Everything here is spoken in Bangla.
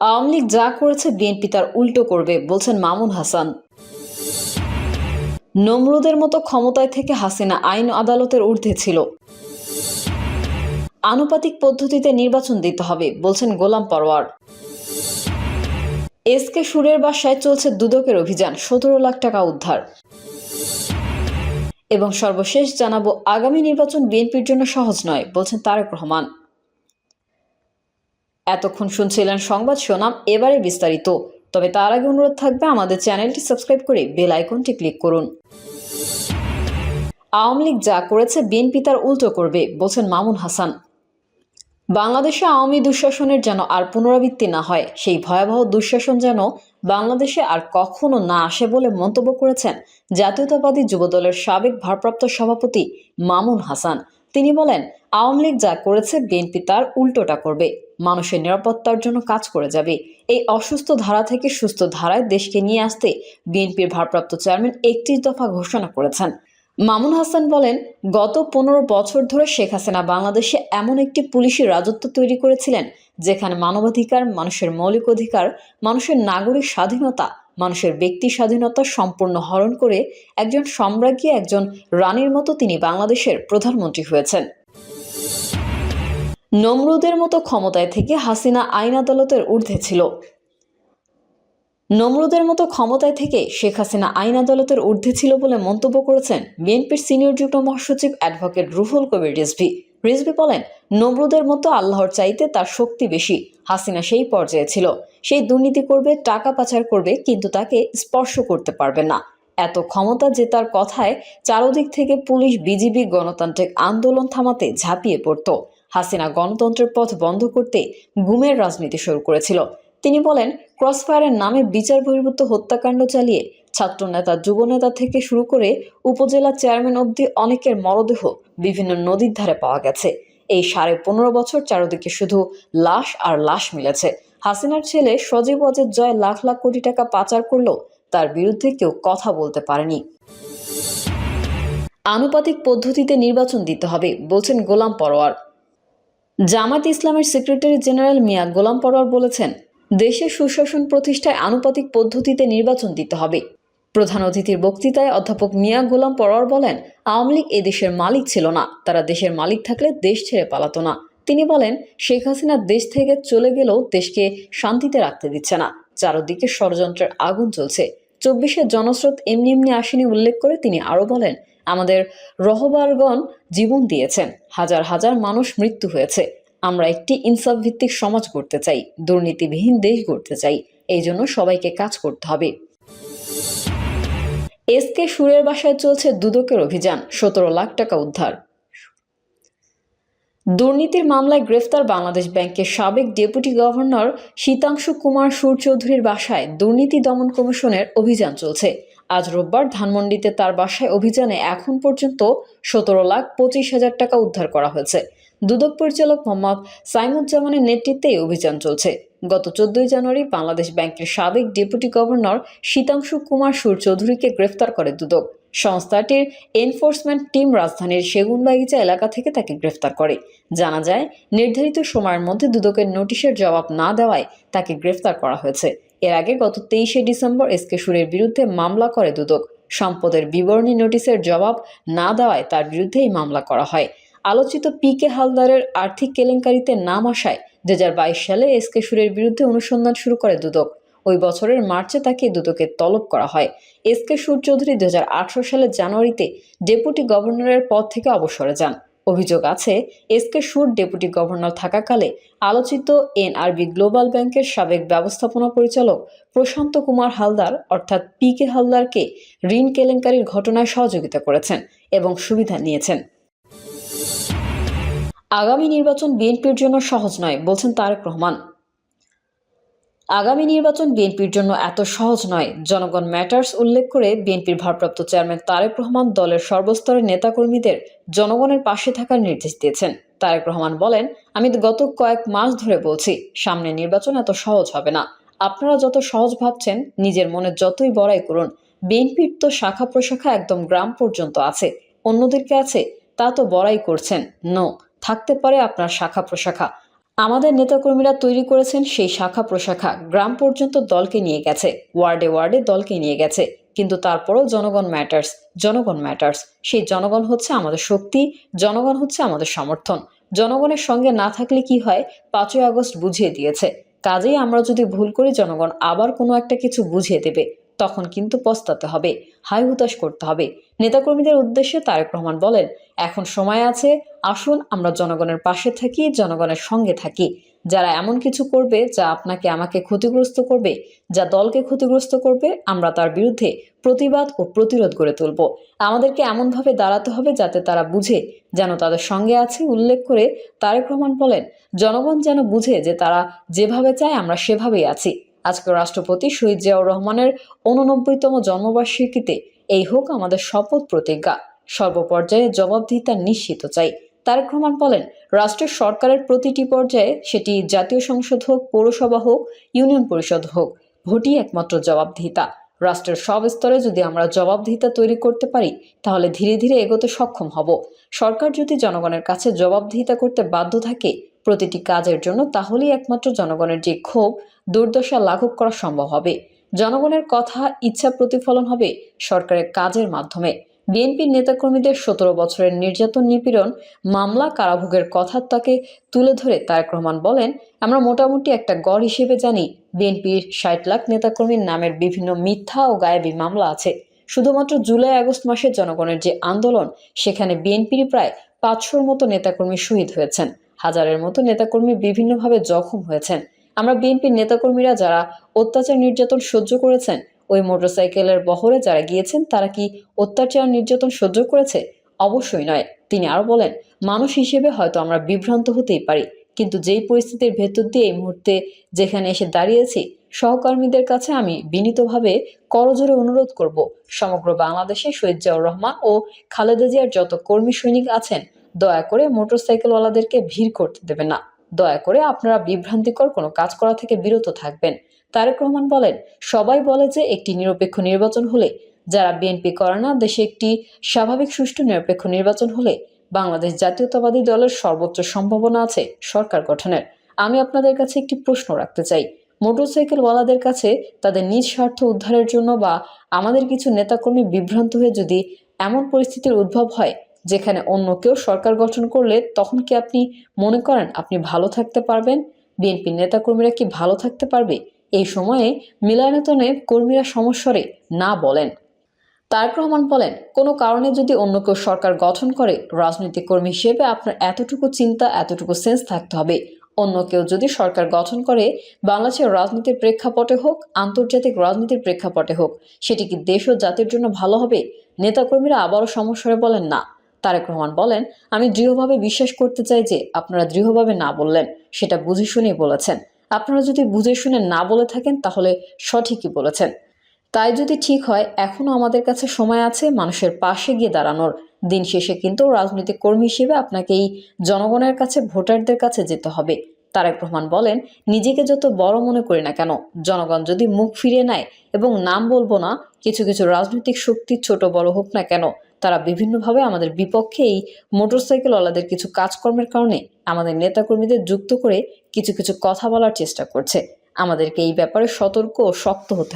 আওয়ামী লীগ যা করেছে বিএনপি তার উল্টো করবে, বলছেন মামুন হাসান। নমরুদের মতো ক্ষমতায় থেকে হাসিনা আইন আদালতের ঊর্ধ্বে ছিল। আনুপাতিক পদ্ধতিতে নির্বাচন দিতে হবে, বলছেন গোলাম পরওয়ার এসকে সুরের বাসায় চলছে দুদকের অভিযান, সতেরো লাখ টাকা উদ্ধার। এবং সর্বশেষ জানাব, আগামী নির্বাচন বিএনপির জন্য সহজ নয়, বলছেন তারেক রহমান। এতক্ষণ শুনছিলেন সংবাদ শোনাম এবারে বিস্তারিত। তবে তার আগে অনুরোধ থাকবে আমাদের চ্যানেলটি সাবস্ক্রাইব করে বেল আইকনটি ক্লিক করুন। আওয়ামী লীগ যা করেছে বিএনপি তার উল্টো করবে, বলছেন মামুন হাসান। বাংলাদেশে আওয়ামী দুঃশাসনের যেন আর পুনরাবৃত্তি না হয়, সেই ভয়াবহ দুঃশাসন যেন বাংলাদেশে আর কখনো না আসে বলে মন্তব্য করেছেন জাতীয়তাবাদী যুবদলের সাবেক ভারপ্রাপ্ত সভাপতি মামুন হাসান। তিনি বলেন, আওয়ামী লীগ যা করেছে, বিএনপি তার উল্টোটা করবে। মানুষের নিরাপত্তার জন্য কাজ করে যাবে। এই অসুস্থ ধারা থেকে সুস্থ ধারায় দেশকে নিয়ে আসতে বিএনপির ভারপ্রাপ্ত চেয়ারম্যান একত্রিশ দফা ঘোষণা করেছেন। মামুন হাসান বলেন, গত পনেরো বছর ধরে শেখ হাসিনা বাংলাদেশে এমন একটি পুলিশি রাজত্ব তৈরি করেছিলেন, যেখানে মানবাধিকার, মানুষের মৌলিক অধিকার, মানুষের নাগরিক স্বাধীনতা মানুষের ব্যক্তি স্বাধীনতা সম্পূর্ণ হরণ করে একজন সম্রাজ্ঞী, একজন রানীর মতো তিনি বাংলাদেশের প্রধানমন্ত্রী হয়েছেন। নমরুদের মতো ক্ষমতায় থেকে হাসিনা আইন আদালতের ঊর্ধ্বে ছিল। নমরুদের মতো ক্ষমতায় থেকে শেখ হাসিনা আইন আদালতের ঊর্ধ্বে ছিল বলে মন্তব্য করেছেন বিএনপির সিনিয়র যুগ্ম মহাসচিব অ্যাডভোকেট রুহুল কবির রিজভি। রিজভি বলেন, নমরুদের মতো আল্লাহর চাইতে তার শক্তি বেশি। হাসিনা সেই পর্যায়ে ছিল। সেই দুর্নীতি করবে, টাকা পাচার করবে, কিন্তু তাকে স্পর্শ করতে পারবে না। এত ক্ষমতা যে তার কথায় চারদিক থেকে পুলিশ, বিজিবি, গণতান্ত্রিক আন্দোলন থামাতে ঝাঁপিয়ে পড়ত। হাসিনা গণতন্ত্রের পথ বন্ধ করতে গুমের রাজনীতি শুরু করেছিল। তিনি বলেন, ক্রসফায়ারের নামে বিচার বহির্ভূত হত্যাকাণ্ড চালিয়ে ছাত্রনেতা, যুবনেতা থেকে শুরু করে উপজেলা চেয়ারম্যান অবধি অনেকের মরদেহ বিভিন্ন নদীর ধারে পাওয়া গেছে। এই সাড়ে পনেরো বছর চারদিকে শুধু লাশ আর লাশ মিলেছে। হাসিনার ছেলে সজীব অজের জয় লাখ লাখ কোটি টাকা পাচার করলেও তার বিরুদ্ধে কেউ কথা বলতে পারেনি। আনুপাতিক পদ্ধতিতে নির্বাচন দিতে হবে, বলছেন গোলাম পরোয়ার। জামাত ইসলামের সেক্রেটারি জেনারেল মিয়া গোলাম পরোয়ার বলেছেন দেশের সুশাসন প্রতিষ্ঠায় আনুপাতিক পদ্ধতিতে নির্বাচন দিতে হবে। প্রধান অতিথির বক্তৃতায় অধ্যাপক মিয়া গোলাম পরোয়ার বলেন, আওয়ামী লীগ এ দেশের মালিক ছিল না, তারা দেশের মালিক থাকলে দেশ ছেড়ে পালাতো না। তিনি বলেন, শেখ হাসিনা দেশ থেকে চলে গেলেও দেশকে শান্তিতে রাখতে দিচ্ছে না, চারদিকে ষড়যন্ত্রের আগুন চলছে। চব্বিশে জনস্রোত এমনি এমনি আসেনি উল্লেখ করে তিনি আরও বলেন, আমাদের রহবারগণ জীবন দিয়েছেন, হাজার হাজার মানুষ মৃত্যু হয়েছে। আমরা একটি ইনসাফ ভিত্তিক সমাজ গড়তে চাই, দুর্নীতিবিহীন দেশ গড়তে চাই, এই জন্য সবাইকে কাজ করতে হবে। এসকে সুরের বাসায় চলছে দুদকের অভিযান, সতেরো লাখ টাকা উদ্ধার। দুর্নীতির মামলায় গ্রেফতার বাংলাদেশ ব্যাংকের সাবেক ডেপুটি গভর্নর শীতাংশু কুমার সুর চৌধুরীর বাসায় দুর্নীতি দমন কমিশনের অভিযান চলছে। আজ রোববার ধানমন্ডিতে তার বাসায় অভিযানে এখন পর্যন্ত সতেরো লাখ পঁচিশ হাজার টাকা উদ্ধার করা হয়েছে। দুদক পরিচালক মোহাম্মদ সাইমুজ্জামানের নেতৃত্বে অভিযান চলছে। গত চোদ্দই জানুয়ারি বাংলাদেশ ব্যাংকের সাবেক ডেপুটি গভর্নর শীতাংশু কুমার সুর চৌধুরীকে গ্রেফতার করে দুদক। সংস্থাটির এনফোর্সমেন্ট টিম রাজধানীর সেগুনবাগিচা এলাকা থেকে তাকে গ্রেফতার করে। জানা যায়, নির্ধারিত সময়ের মধ্যে দুদকের নোটিশের জবাব না দেওয়ায় তাকে গ্রেফতার করা হয়েছে। এর আগে গত তেইশে ডিসেম্বর এসকে সুরের বিরুদ্ধে মামলা করে দুদক। সম্পদের বিবরণী নোটিশের জবাব না দেওয়ায় তার বিরুদ্ধে এই মামলা করা হয়। আলোচিত পি কে হালদারের আর্থিক কেলেঙ্কারিতে নাম আসায় দুই হাজার বাইশ সালে এসকে সুরের বিরুদ্ধে অনুসন্ধান শুরু করে দুদক। ওই বছরের মার্চে তাকে দুদকে তলব করা হয়। এস কে সুর চৌধুরী দুই হাজার আঠেরো সালের জানুয়ারিতে ডেপুটি গভর্নরের পদ থেকে অবসরে যান। অভিযোগ আছে, এস কে সুর ডেপুটি গভর্নর থাকাকালে আলোচিত এনআরবি গ্লোবাল ব্যাংকের সাবেক ব্যবস্থাপনা পরিচালক প্রশান্ত কুমার হালদার, অর্থাৎ পি কে হালদারকে ঋণ কেলেঙ্কারির ঘটনায় সহযোগিতা করেছেন এবং সুবিধা নিয়েছেন। আগামী নির্বাচন বিএনপির জন্য সহজ নয়, বলছেন তারেক রহমান। আগামী নির্বাচন বিএনপির জন্য এত সহজ নয়, জনগণ ম্যাটার্স উল্লেখ করে বিএনপির ভারপ্রাপ্ত চেয়ারম্যান তারেক রহমান দলের সর্বস্তরের নেতাকর্মীদের জনগণের পাশে থাকার নির্দেশ দিয়েছেন। তারেক রহমান বলেন, আমি গত কয়েক মাস ধরে বলছি, সামনে নির্বাচন এত সহজ হবে না। আপনারা যত সহজ ভাবছেন, নিজের মনে যতই বড়াই করুন, বিএনপির তো শাখা প্রশাখা একদম গ্রাম পর্যন্ত আছে, অন্যদেরকে আছে, তা তো বড়াই করছেন, নো। থাকতে পারে আপনার শাখা প্রশাখা। আমাদের নেতাকর্মীরা তৈরি করেছেন সেই শাখা প্রশাখা। গ্রাম পর্যন্ত দলকে নিয়ে গেছে। ওয়ার্ডে ওয়ার্ডে দলকে নিয়ে গেছে। কিন্তু তারপরেও জনগণ ম্যাটার্স জনগণ ম্যাটার্স। সেই জনগণ হচ্ছে আমাদের শক্তি, জনগণ হচ্ছে আমাদের সমর্থন। জনগণের সঙ্গে না থাকলে কি হয়? পাঁচই আগস্ট বুঝিয়ে দিয়েছে। কাজেই আমরা যদি ভুল করি, জনগণ আবার কোনো একটা কিছু বুঝিয়ে দেবে। তখন কিন্তু পস্তাতে হবে হাই হুতাশ করতে হবে। নেতাকর্মীদের উদ্দেশ্যে তারেক রহমান বলেন, এখন সময় আছে, আসুন আমরা জনগণের পাশে থাকি, জনগণের সঙ্গে থাকি। যারা এমন কিছু করবে, যা আপনাকে আমাকে ক্ষতিগ্রস্ত করবে, যা দলকে ক্ষতিগ্রস্ত করবে, আমরা তার বিরুদ্ধে প্রতিবাদ ও প্রতিরোধ গড়ে তুলব। আমাদেরকে এমনভাবে দাঁড়াতে হবে যাতে তারা বুঝে, যেন তাদের সঙ্গে আছে, উল্লেখ করে তারেক রহমান বলেন, জনগণ যেন বুঝে যে তারা যেভাবে চায়, আমরা সেভাবেই আছি। আজকে রাষ্ট্রপতি শহীদ জিয়াউর রহমানের উননব্বইতম জন্মবার্ষিকীতে এই হোক আমাদের শপথ প্রতিজ্ঞা। সর্বপর্যায়ে জবাবদিহিতা নিশ্চিত চাই। তারেক রহমান বলেন, রাষ্ট্রের সরকারের প্রতিটি পর্যায়ে সেটি জাতীয় সংসদ হোক, পৌরসভা হোক, ইউনিয়ন পরিষদ হোক, ভোটই একমাত্র জবাবদিহিতা। রাষ্ট্রের সব স্তরে যদি আমরা জবাবদিহিতা তৈরি করতে পারি, তাহলে ধীরে ধীরে এগোতে সক্ষম হব। সরকার যদি জনগণের কাছে জবাবদিহিতা করতে বাধ্য থাকে প্রতিটি কাজের জন্য তাহলেই একমাত্র জনগণের যে ক্ষোভ, দুর্দশা লাঘব করা সম্ভব হবে। জনগণের কথা ইচ্ছা প্রতিফলন হবে সরকারের কাজের মাধ্যমে। বিএনপির নেতাকর্মীদের সতেরো বছরের নির্যাতন নিপীড়ন, মামলা কারাভোগের কথা তাকে তুলে ধরে তারেক রহমান বলেন, আমরা মোটামুটি একটা গড় হিসেবে জানি বিএনপির ষাট লাখ নেতাকর্মীর নামের বিভিন্ন মিথ্যা ও গায়েবী মামলা আছে। শুধুমাত্র জুলাই আগস্ট মাসে জনগণের যে আন্দোলন, সেখানে বিএনপির প্রায় পাঁচশোর মতো নেতাকর্মী শহীদ হয়েছেন। হাজারের মতো নেতাকর্মী বিভিন্নভাবে জখম হয়েছেন। আমরা বিএনপির নেতাকর্মীরা যারা অত্যাচার নির্যাতন সহ্য করেছেন, ওই মোটরসাইকেলের বহরে যারা গিয়েছেন, তারা কি অত্যাচার নির্যাতন সহ্য করেছে? অবশ্যই নয়। তিনি আরও বলেন, মানুষ হিসেবে হয়তো আমরা বিভ্রান্ত হতেই পারি, কিন্তু যেই পরিস্থিতির ভেতর দিয়ে এই মুহূর্তে যেখানে এসে দাঁড়িয়েছি, সহকর্মীদের কাছে আমি বিনীতভাবে করজোরে অনুরোধ করব। সমগ্র বাংলাদেশে শহীদ জিয়াউর রহমান ও খালেদা জিয়ার যত কর্মী সৈনিক আছেন দয়া করে মোটরসাইকেলওয়ালাদেরকে ভিড় করতে দেবেন না। দয়া করে আপনারা বিভ্রান্তিকর কোনো কাজ করা থেকে বিরত থাকবেন। তারেক রহমান বলেন, সবাই বলে যে একটি নিরপেক্ষ নির্বাচন হলে, যারা বিএনপি করে না, দেশে একটি স্বাভাবিক সুষ্ঠু নিরপেক্ষ নির্বাচন হলে, বাংলাদেশ জাতীয়তাবাদী দলের সর্বোচ্চ সম্ভাবনা আছে সরকার গঠনের। আমি আপনাদের কাছে একটি প্রশ্ন রাখতে চাই। মোটরসাইকেলওয়ালাদের কাছে তাদের নিজ স্বার্থ উদ্ধারের জন্য বা আমাদের কিছু নেতাকর্মী বিভ্রান্ত হয়ে যদি এমন পরিস্থিতির উদ্ভব হয় যেখানে অন্য কেউ সরকার গঠন করলে তখন কি আপনি মনে করেন আপনি ভালো থাকতে পারবেন? বিএনপির নেতাকর্মীরা কি ভালো থাকতে পারবে? এই সময়ে মিলায়তনে কর্মীরা সমস্বরে না বলেন। তারেক রহমান বলেন, কোনো কারণে যদি অন্য কেউ সরকার গঠন করে, রাজনৈতিক কর্মী হিসেবে আপনার এতটুকু চিন্তা, এতটুকু সেন্স থাকতে হবে। অন্য কেউ যদি সরকার গঠন করে, বাংলাদেশের রাজনীতির প্রেক্ষাপটে হোক, আন্তর্জাতিক রাজনীতির প্রেক্ষাপটে হোক, সেটি কি দেশ ও জাতির জন্য ভালো হবে? নেতাকর্মীরা আবারও সমস্যারে বলেন না। তারেক রহমান বলেন, আমি দৃঢ়ভাবে বিশ্বাস করতে চাই যে আপনারা দৃঢ়ভাবে না বললেন, সেটা বুঝে শুনেই বলেছেন। আপনারা যদি বুঝে শুনে না বলে থাকেন, তাহলে সঠিকই বলেছেন। তাই যদি ঠিক হয় এখনও আমাদের কাছে সময় আছে মানুষের পাশে গিয়ে দাঁড়ানোর। দিন শেষে কিন্তু রাজনৈতিক কর্মী হিসেবে আপনাকে এই জনগণের কাছে, ভোটারদের কাছে যেতে হবে। তারেক রহমান বলেন, নিজেকে যত বড় মনে করি না কেন, জনগণ যদি মুখ ফিরে নেয় এবং নাম বলব না, কিছু কিছু রাজনৈতিক শক্তি ছোট বড় হোক না কেন, তারা বিভিন্নভাবে আমাদের বিপক্ষে এই মোটরসাইকেলওয়ালাদের কিছু কাজকর্মের কারণে আমাদের নেতাকর্মীদের যুক্ত করে কিছু কিছু কথা বলার চেষ্টা করছে। আমাদেরকে এই ব্যাপারে সতর্ক ও শক্ত হতে হবে